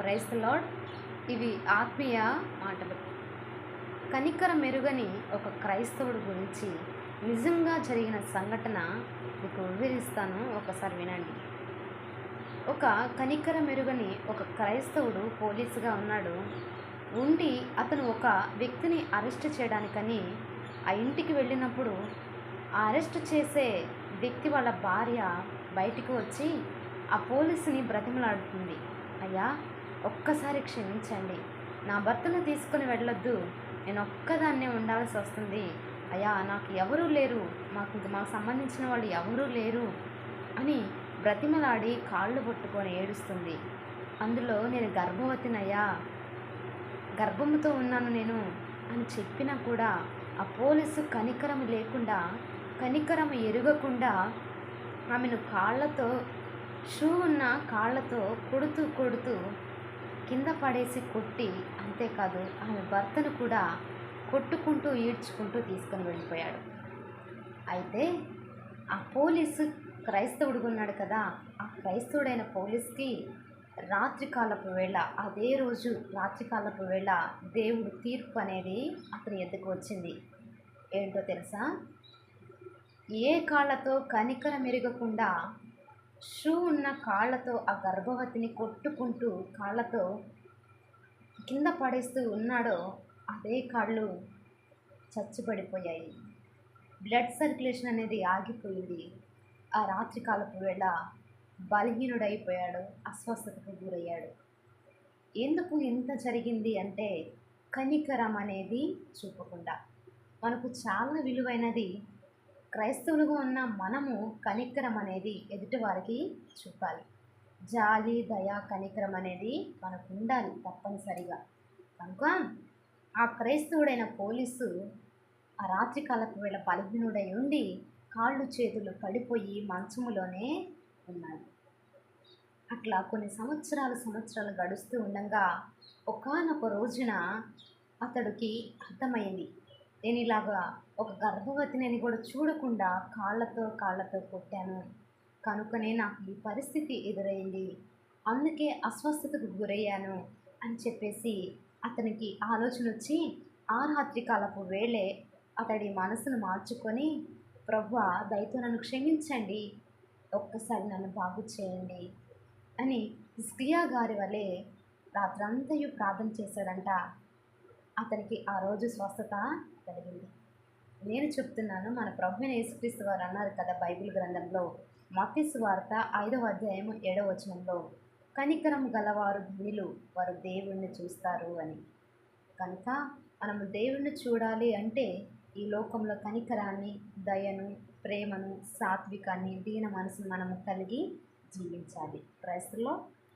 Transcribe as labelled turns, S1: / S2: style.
S1: Price lord ఇవి ఆత్మీయ మాటలు. కనికర మెరుగని ఒక క్రైస్తవుడు గురించి నిజంగా జరిగిన సంఘటన మీకు వివరిస్తాను ఒకసారి వినండి. ఒక కనికర మెరుగని ఒక క్రైస్తవుడు పోలీసుగా ఉన్నాడు. ఉండి అతను ఒక వ్యక్తిని అరెస్ట్ చేయడానికని ఆ ఇంటికి వెళ్ళినప్పుడు ఆ అరెస్ట్ చేసే వ్యక్తి వాళ్ళ భార్య బయటికి వచ్చి ఆ పోలీసుని బ్రతిమలాడుతుంది. అయ్యా ఒక్కసారి క్షమించండి. నా భర్తను తీసుకొని వెళ్ళొద్దు. నేను ఒక్కదాన్నే ఉండాల్సి వస్తుంది. అయ్యా నాకు ఎవరూ లేరు. మాకు మాకు సంబంధించిన వాళ్ళు ఎవరూ లేరు అని బ్రతిమలాడి కాళ్ళు పట్టుకొని ఏడుస్తుంది. అందులో నేను గర్భవతినయ్యా. గర్భముతో ఉన్నాను నేను అని చెప్పినా కూడా ఆ పోలీసు కనికరం లేకుండా కనికరం ఎరగకుండా ఆమెను కాళ్ళతో షూ ఉన్న కాళ్ళతో కొడుతూ కొడుతూ కింద పడేసి కొట్టి అంతేకాదు ఆమె భర్తను కూడా కొట్టుకుంటూ ఈడ్చుకుంటూ తీసుకొని వెళ్ళిపోయాడు. అయితే ఆ పోలీసు క్రైస్తవుడు ఉన్నాడు కదా ఆ క్రైస్తవుడైన పోలీస్కి రాత్రికాలపు వేళ అదే రోజు రాత్రికాలపు వేళ దేవుడు తీర్పు అనేది అతని ఎద్దుకు వచ్చింది. ఏంటో తెలుసా? ఏ కాళ్ళతో కనికర మెరగకుండా షూ ఉన్న కాళ్ళతో ఆ గర్భవతిని కొట్టుకుంటూ కాళ్ళతో కింద పడేస్తూ ఉన్నాడో అదే కాళ్ళు చచ్చుపడిపోయాయి బ్లడ్ సర్క్యులేషన్ అనేది ఆగిపోయింది. ఆ రాత్రికాలపు వేళ బలహీనుడైపోయాడు అస్వస్థతకు గురయ్యాడు. ఎందుకు ఇంత జరిగింది అంటే కనికరం అనేది చూపకుండా. మనకు చాలా విలువైనది క్రైస్తవులుగా ఉన్న మనము కనికరం అనేది ఎదుటివారికి చూపాలి. జాలి దయ కనికరం అనేది మనకు ఉండాలి తప్పనిసరిగా. కనుక ఆ క్రైస్తవుడైన పోలీసు ఆ రాత్రికాలపు వేళ బలహీనుడై ఉండి కాళ్ళు చేతులు పడిపోయి మంచములోనే ఉన్నాడు. అట్లా కొన్ని సంవత్సరాలు సంవత్సరాలు గడుస్తూ ఉండగా ఒకానొక రోజున అతడికి అర్థమైంది. నేను ఇలాగా ఒక గర్భవతిని అని కూడా చూడకుండా కాళ్ళతో కాళ్ళతో కొట్టాను. కనుకనే నాకు ఈ పరిస్థితి ఎదురైంది. అందుకే అస్వస్థతకు గురయ్యాను అని చెప్పేసి అతనికి ఆలోచన వచ్చి ఆ రాత్రి కాలపు వేళే అతడి మనసును మార్చుకొని ప్రభు దయతో నన్ను క్షమించండి. ఒక్కసారి నన్ను బాగు చేయండి అని స్క్రియా గారి వలె రాత్రంతయు ప్రార్థన చేశాడంట. అతనికి ఆ రోజు స్వస్థత కలిగింది. నేను చెప్తున్నాను మన ప్రభు యేసుక్రీస్తు వారు అన్నారు కదా బైబిల్ గ్రంథంలో మతీసు వార్త ఐదవ అధ్యాయం ఏడవ వచనంలో కనికరం గలవారు ధనిలు వారు దేవుణ్ణి చూస్తారు అని. కనుక మనము దేవుణ్ణి చూడాలి అంటే ఈ లోకంలో కనికరాన్ని దయను ప్రేమను సాత్వికాన్ని దీన మనసును మనము కలిగి జీవించాలి. ప్రైస్లో